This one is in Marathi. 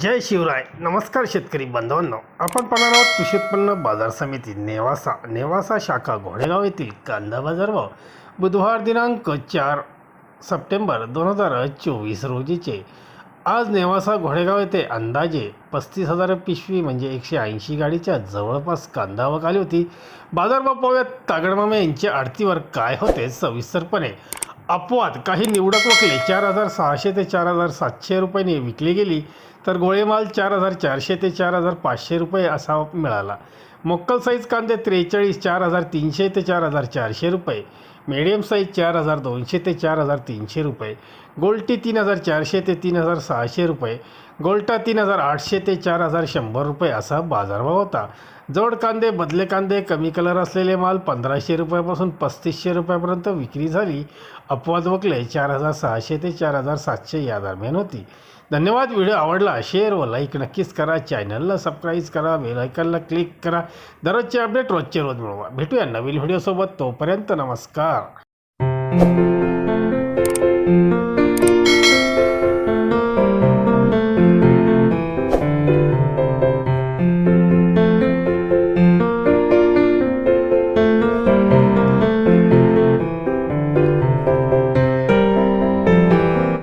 जय शिवराय. नमस्कार शेतकरी बांधवांनो. आपण पाहणार आहोत कृषी उत्पन्न बाजार समिती नेवासा. नेवासा शाखा घोडेगाव येथील कांदा बाजार भाव बुधवार दिनांक चार सप्टेंबर दोन हजार चोवीस रोजीचे. आज नेवासा घोडेगाव येथे अंदाजे पस्तीस हजार पिशवी म्हणजे एकशे ऐंशी गाडीच्या जवळपास कांदा आवक आली होती. बाजारभाव पाहूयात तागडमामे यांच्या आडतीवर काय होते सविस्तरपणे. अपवाद. काही निवडक वकले चार हजार सहाशे ते चार हजार सातशे रुपयाने विकली गेली तर गोळेमाल चार हजार चारशे ते चार हजार पाचशे रुपये असा मिळाला. मोक्कल साईज कांदे त्रेचाळीस चार हजार तीनशे ते चार हजार चारशे रुपये. मिडियम साईज चार हजार दोनशे ते चार हजार तीनशे रुपये. गोल्टी तीन हजार चारशे ते तीन हजार सहाशे रुपये. गोल्टा तीन हजार आठशे ते चार हजार शंभर रुपये असा बाजारभाव होता. जड कांदे बदले कांदे कमी कलर असलेले माल पंधराशे रुपयापासून पस्तीसशे रुपयापर्यंत विक्री झाली. अपवाद वकले चार हजार सहाशे ते चार हजार सातशे या दरम्यान होती. धन्यवाद व्हिडिओ आवडला शेअर व लाईक नक्कीच करा. चॅनलला सबस्क्राईब करा बेलायकनला क्लिक करा. दररोजचे अपडेट रोजचे रोज मिळवा. भेटूया नवीन व्हिडिओसोबत तोपर्यंत नमस्कार.